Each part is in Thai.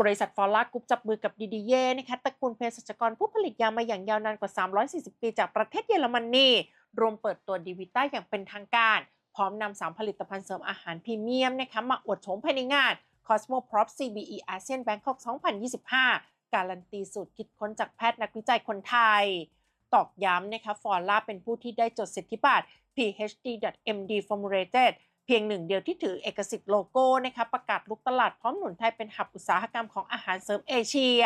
บริษัทฟอร์ลากรุ๊ปจับมือกับดีดีเย่นะคะตระกูลเภสัชกรผู้ผลิตยามาอย่างยาวนานกว่า 340 ปีจากประเทศเยอรมนีรวมเปิดตัวดีวิต้าอย่างเป็นทางการ พร้อมนำสามผลิตภัณฑ์เสริมอาหารพรีเมียมนะคะมาอวดโฉมภายในงาน Cosmo Prop CBE ASEAN Bangkok 2025 การันตีสูตรคิดค้นจากแพทย์นักวิจัยคนไทย ตอกย้ำนะคะฟอร์ลาเป็นผู้ที่ได้จดสิทธิบัตร PhD.MD Formulated เพียงหนึ่งเดียวที่ถือเอกสิทธิ์โลโก้นะคะประกาศลุกตลาดพร้อมหนุนไทยเป็นหับอุตสาหกรรมของอาหารเสริมเอเชีย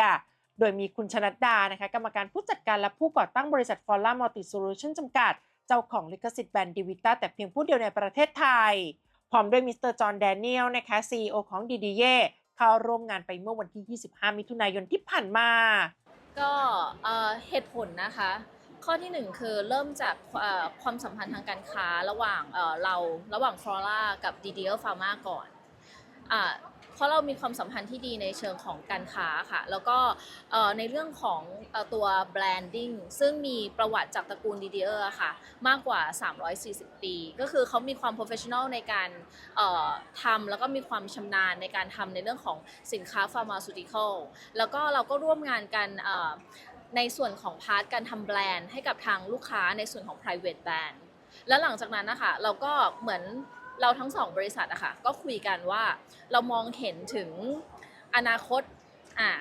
โดยมีคุณชนัดดานะคะกรรมการผู้จัดการและผู้ก่อตั้งบริษัทฟอร์ลามัลติโซลูชันจำกัด เจ้าของลิขสิทธิ์แบรนด์ดิวิต้าแต่เพียงผู้เดียวในประเทศไทย พร้อมด้วยมิสเตอร์จอห์นแดเนียลนะคะ CEO ของดีดีเย่เข้าร่วมงานไปเมื่อวันที่ 25 มิถุนายนที่ผ่านมา ก็เหตุผลนะคะ ข้อที่หนึ่งคือเริ่มจากความสัมพันธ์ทางการค้าระหว่างเราระหว่างฟลอร่ากับ d d l Pharma ก่อนเพราะเรามีความสัมพันธ์ที่ดีในเชิงของการค้าค่ะ แล้วก็ในเรื่องของตัว branding ซึ่งมีประวัติจากตระกูล d d l อะค่ะ มากกว่า 340 ปี ก็คือเขามีความ professional ในการทำแล้วก็มีความชำนาญในการทำในเรื่องของสินค้า pharmaceutical แล้วก็เราก็ร่วมงานกัน ในส่วนของพาร์ทการทำแบรนด์ให้กับทางลูกค้าในส่วนของ private brand แล้วหลังจากนั้นนะคะเราก็เหมือนเราทั้งสองบริษัทอะค่ะก็คุยกันว่าเรามองเห็นถึงอนาคตอะ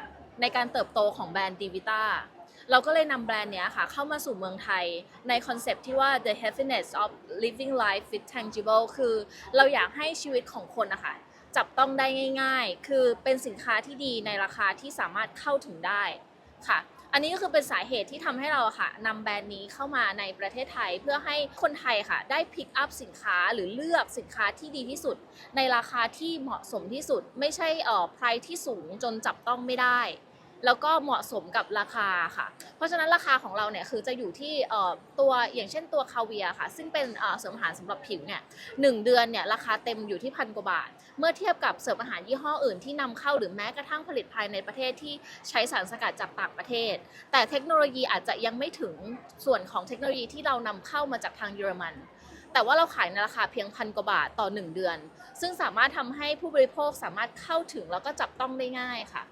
ในการเติบโตของแบรนด์ดีวิต้าเราก็เลยนำแบรนด์เนี้ยค่ะ เข้ามาสู่เมืองไทยในคอนเซปที่ว่า the happiness of living life with tangible คือเราอยากให้ชีวิตของคนนะคะจับต้องได้ง่าย ๆ คือเป็นสินค้าที่ดีในราคาที่สามารถเข้าถึงได้ค่ะ อันนี้ก็คือเป็นสาเหตุที่ทำให้เราค่ะนำแบรนด์นี้เข้ามาในประเทศไทยเพื่อให้คนไทยค่ะ ได้พิกอัพสินค้าหรือเลือกสินค้าที่ดีที่สุด ในราคาที่เหมาะสมที่สุด ไม่ใช่เอ่อไพรที่สูงจนจับต้องไม่ได้ แล้วก็เหมาะสมกับราคาค่ะ เพราะฉะนั้นราคาของเราเนี่ยคือจะอยู่ที่ตัวอย่างเช่นตัวคาเวียค่ะ ซึ่งเป็นเสริมอาหารสำหรับผิวเนี่ยหนึ่งเดือนเนี่ยราคาเต็มอยู่ที่พันกว่าบาท เมื่อเทียบกับเสริมอาหารยี่ห้ออื่นที่นำเข้าหรือแม้กระทั่งผลิตภายในประเทศที่ใช้สารสกัดจากต่างประเทศ แต่เทคโนโลยีอาจจะยังไม่ถึงส่วนของเทคโนโลยีที่เรานำเข้ามาจากทางเยอรมันแต่ว่าเราขายในราคาเพียงพันกว่าบาทต่อ 1 เดือน ซึ่งสามารถทำให้ผู้บริโภคสามารถเข้าถึงแล้วก็จับต้องได้ง่ายค่ะ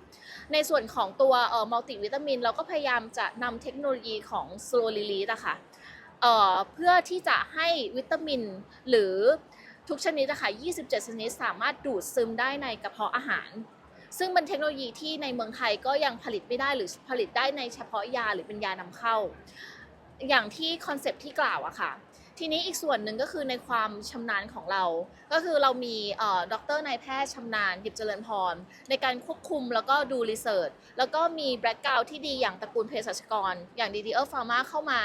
ในส่วนของตัวเอ่อมัลติวิตามิน เราก็พยายามจะนำเทคโนโลยีของ slow release อะค่ะเอ่อเพื่อที่จะให้วิตามินหรือทุกชนิดอะค่ะ27 ชนิดสามารถดูดซึมได้ในกระเพาะอาหาร ซึ่งเป็นเทคโนโลยีที่ในเมืองไทยก็ยังผลิตไม่ได้หรือผลิตได้ในเฉพาะยาหรือเป็นยานำเข้า อย่างที่คอนเซปที่กล่าวอะค่ะ ทีนี้อีกส่วนหนึ่งก็คือในความชำนาญของเรา ก็คือเรามีด็อกเตอร์นายแพทย์ชำนาญหยิบเจริญพร ในการควบคุมแล้วก็ดูรีเสิร์ชแล้วก็มีแบล็กกราวที่ดีอย่างตระกูลเภสัชกร อย่างดีดีเออร์ฟาร์มาเข้ามา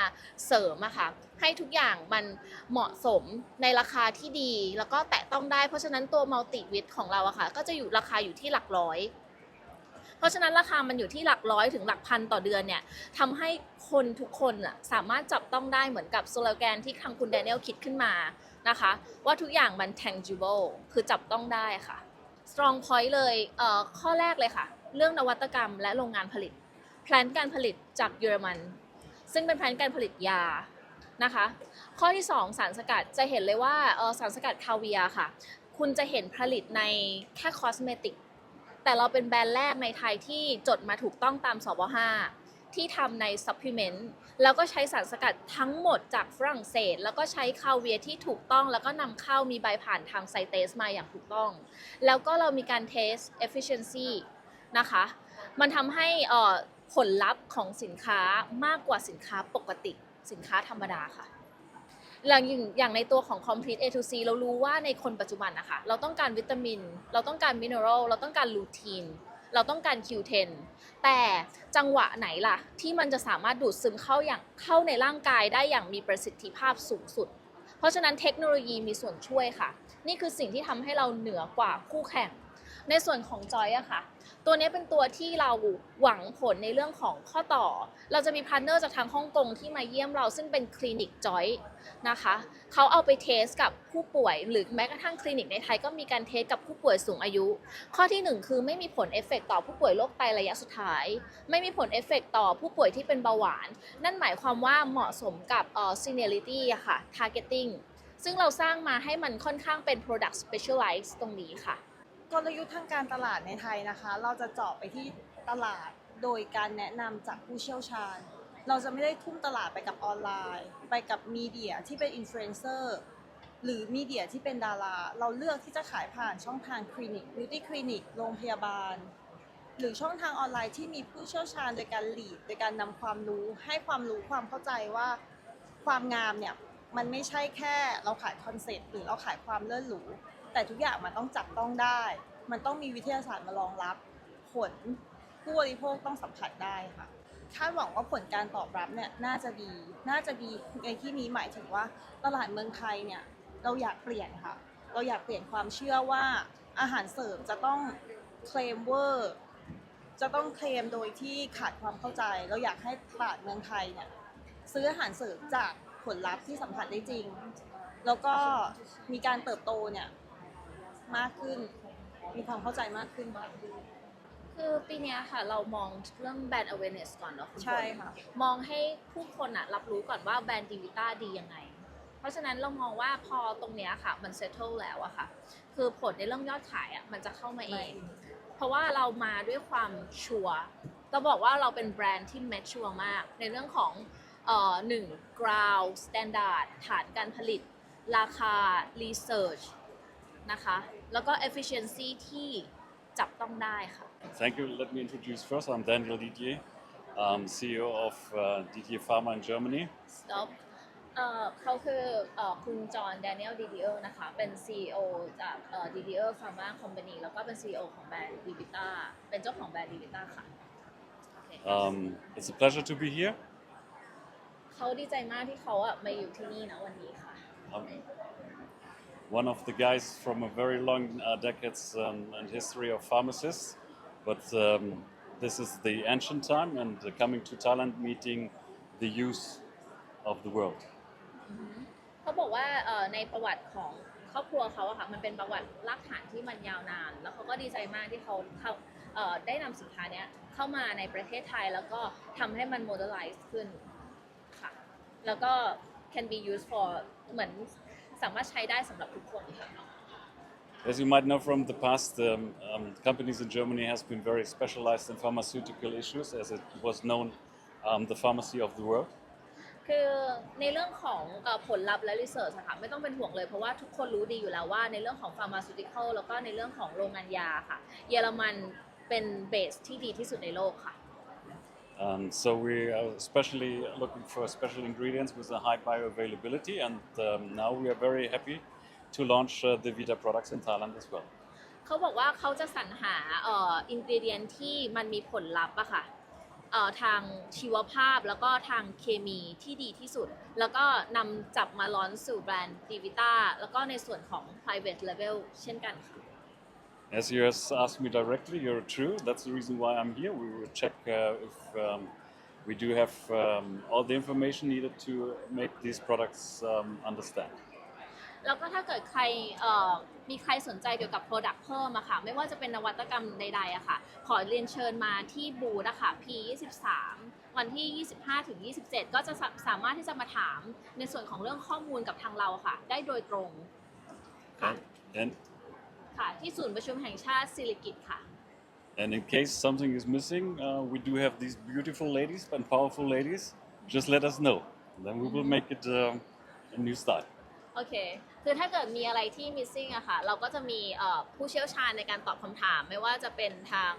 เสริมอะค่ะให้ทุกอย่างมันเหมาะสมในราคาที่ดี แล้วก็แตะต้องได้เพราะฉะนั้นตัวมัลติวิตของเราอะค่ะก็จะอยู่ราคาอยู่ที่หลักร้อย เพราะฉะนั้นราคามันอยู่ที่หลักร้อยถึงหลักพันต่อเดือนเนี่ยทำให้คนทุกคนอะสามารถจับต้องได้เหมือนกับสโลแกนที่ทางคุณแดเนียลคิดขึ้นมานะคะ ว่าทุกอย่างมัน tangible คือจับต้องได้ค่ะ strong point เลยเอ่อข้อแรกเลยค่ะ เรื่องนวัตกรรมและโรงงานผลิตแพลนการผลิตจากเยอรมัน ซึ่งเป็นแพลนการผลิตยานะคะ ข้อที่ 2 สารสกัดจะเห็นเลยว่าสารสกัดคาเวียค่ะ คุณจะเห็นผลิตในแค่คอสเมติก แต่เราเป็นแบรนด์แรกในไทยที่จดมาถูกต้องตามสบ5ที่ทำในซัพพลีเมนต์แล้วก็ใช้สารสกัดทั้งหมดจากฝรั่งเศส แล้วก็ใช้คาเวียร์ที่ถูกต้อง แล้วก็นำเข้ามีใบผ่านทางไซเตสมาอย่างถูกต้อง แล้วก็เรามีการเทส efficiency นะคะ มันทำให้ผลลัพธ์ของสินค้ามากกว่าสินค้าปกติสินค้าธรรมดาค่ะ อย่างอย่างอย่างในตัวของ complete A to C เรารู้ว่าในคนปัจจุบันนะคะเราต้องการวิตามิน เราต้องการมินเนอรัลเราต้องการลูทีนเราต้องการ Q10 แต่จังหวะไหนล่ะ ที่มันจะสามารถดูดซึมเข้าอย่างเข้าในร่างกายได้อย่างมีประสิทธิภาพสูงสุด เพราะฉะนั้นเทคโนโลยีมีส่วนช่วยค่ะ นี่คือสิ่งที่ทำให้เราเหนือกว่าคู่แข่ง ในส่วนของจอยอะค่ะ ตัวนี้เป็นตัวที่เราหวังผลในเรื่องของข้อต่อ เราจะมีพาร์ทเนอร์จากทางฮ่องกงที่มาเยี่ยมเราซึ่งเป็นคลินิกจอยนะคะ เขาเอาไปเทสกับผู้ป่วย หรือแม้กระทั่งคลินิกในไทยก็มีการเทสกับผู้ป่วยสูงอายุ ข้อที่หนึ่งคือไม่มีผลเอฟเฟกต์ต่อผู้ป่วยโรคไตระยะสุดท้าย ไม่มีผลเอฟเฟกต์ต่อผู้ป่วยที่เป็นเบาหวาน นั่นหมายความว่าเหมาะสมกับเอ่อ seniority อะค่ะ targeting ซึ่งเราสร้างมาให้มันค่อนข้างเป็น product specialize ตรงนี้ค่ะ กลยุทธ์ทางการตลาดในไทยนะคะ เราจะเจาะไปที่ตลาดโดยการแนะนำจากผู้เชี่ยวชาญ เราจะไม่ได้ทุ่มตลาดไปกับออนไลน์ ไปกับมีเดียที่เป็นอินฟลูเอนเซอร์หรือมีเดียที่เป็นดารา เราเลือกที่จะขายผ่านช่องทางคลินิกบิวตี้คลินิกโรงพยาบาล หรือช่องทางออนไลน์ที่มีผู้เชี่ยวชาญโดยการหลีดโดยการนำความรู้ให้ความรู้ความเข้าใจว่าความงามเนี่ยมันไม่ใช่แค่เราขายคอนเซ็ปต์หรือเราขายความเลิศหรู แต่ทุกอย่างมันต้องจับต้องได้ มันต้องมีวิทยาศาสตร์มารองรับ ผลผู้บริโภคต้องสัมผัสได้ค่ะคาดหวังว่าผลการตอบรับเนี่ยน่าจะดี น่าจะดีในที่นี้หมายถึงว่าตลาดเมืองไทยเนี่ยเราอยากเปลี่ยนค่ะ เราอยากเปลี่ยนความเชื่อว่าอาหารเสริมจะต้องเคลมเวอร์จะต้องเคลมโดยที่ขาดความเข้าใจ เราอยากให้ตลาดเมืองไทยเนี่ยซื้ออาหารเสริมจากผลลัพธ์ที่สัมผัสได้จริง แล้วก็มีการเติบโตเนี่ย มากขึ้น มีความเข้าใจมากขึ้นค่ะคือปีเนี้ยค่ะเรามองเรื่องแบรนด์ awareness ก่อนเนาะคุณฝนใช่ค่ะ มองให้ผู้คนอะรับรู้ก่อนว่าแบรนด์ดีวิต้าดียังไง เพราะฉะนั้นเรามองว่าพอตรงเนี้ยค่ะ มัน settle แล้วอะค่ะ คือผลในเรื่องยอดขายอะมันจะเข้ามาเอง เพราะว่าเรามาด้วยความชัวร์เราบอกว่าเราเป็นแบรนด์ที่ mature มาก ในเรื่องของเอ่อหนึ่ง ground standard ฐานการผลิต ราคา research นะคะ แล้วก็ efficiency ที่จับต้องได้ค่ะ Thank you. Let me introduce first. I'm Daniel Didier, um, CEO of uh, Didier Pharma in Germany. stop เอ่อเขาคือเอ่อคุณจอห์นแดเนียลดีเดียนะคะ เป็น CEO จากเอ่อดีเดียฟาร์มาคอมพานีแล้วก็เป็น CEO ของแบรนด์ดีวิต้าเป็นเจ้าของแบรนด์ดีวิต้าค่ะโอเค Um, it's a pleasure to be here. เขาดีใจมากที่เขาอะมาอยู่ที่นี่นะวันนี้ค่ะ I'm one of the guys from a very long uh, decades um, and history of pharmacists, but um, this is the ancient time and uh, coming to Thailand, meeting the youth of the world. เขาบอกว่าเอ่อในประวัติของครอบครัวเขาอะค่ะมันเป็นประวัติรากฐานที่มันยาวนาน แล้วเขาก็ดีใจมากที่เขาเขาเอ่อได้นำสินค้าเนี้ยเข้ามาในประเทศไทยแล้วก็ทำให้มัน modernized ขึ้นค่ะ แล้วก็ can be used for เหมือน สามารถใช้ได้สำหรับทุกคนค่ะ As you might know from the past, um, um, companies in Germany has been very specialized in pharmaceutical issues, as it was known, um, the pharmacy of the world. คือในเรื่องของผลลัพธ์และรีเสิร์ชค่ะไม่ต้องเป็นห่วงเลยเพราะว่าทุกคนรู้ดีอยู่แล้วว่าในเรื่องของฟาร์มาซูติคอลแล้วก็ในเรื่องของโรงงานยาค่ะ เยอรมันเป็นเบสที่ดีที่สุดในโลกค่ะ Um, so we are especially looking for special ingredients with a high bioavailability, and um, now we are very happy to launch uh, the Vita products in Thailand as well. เขาบอกว่าเขาจะสรรหาเอ่ออินกรีเดียนที่มันมีผลลัพธ์อะค่ะเอ่อทางชีวภาพแล้วก็ทางเคมีที่ดีที่สุด แล้วก็นำจับมาล้อนสู่แบรนด์ดีวิต้าแล้วก็ในส่วนของ private level เช่นกันค่ะ As you has asked me directly, you're true. That's the reason why I'm here. We will check uh, if um, we do have um, all the information needed to make these products um, understand. แล้วก็ถ้าเกิดใครเอ่อมีใครสนใจเกี่ยวกับ Product เพิ่มอะค่ะ ไม่ว่าจะเป็นนวัตกรรมใดๆอะค่ะ ขอเรียนเชิญมาที่บูธอะค่ะ P23 วันที่ 25 ถึง 27 ก็จะสาสามารถที่จะมาถามในส่วนของเรื่องข้อมูลกับทางเราค่ะ ได้โดยตรง ค่ะ And, and, ค่ะ ที่ศูนย์ประชุมแห่งชาติสิริกิติ์ค่ะ and in case something is missing, uh, we do have these beautiful ladies and powerful ladies. Just let us know. Then we will make it um, a new style. โอเค คือถ้าเกิดมีอะไรที่ missing อะค่ะ เราก็จะมีเอ่อผู้เชี่ยวชาญในการตอบคำถาม ไม่ว่าจะเป็นทาง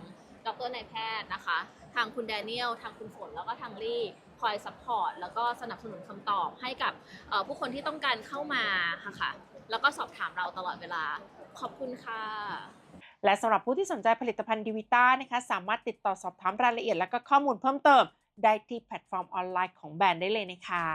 ดรนายแพทย์นะคะ ทางคุณแดเนียล ทางคุณฝน แล้วก็ทางลี่ คอยซัพพอร์ต แล้วก็สนับสนุนคำตอบให้กับเอ่อผู้คนที่ต้องการเข้ามาค่ะค่ะ แล้วก็สอบถามเราตลอดเวลา ขอบคุณค่ะ และสำหรับผู้ที่สนใจผลิตภัณฑ์ดิวิต้านะคะสามารถติดต่อสอบถามรายละเอียดและก็ข้อมูลเพิ่มเติม ได้ที่แพลตฟอร์มออนไลน์ของแบรนด์ได้เลยนะคะ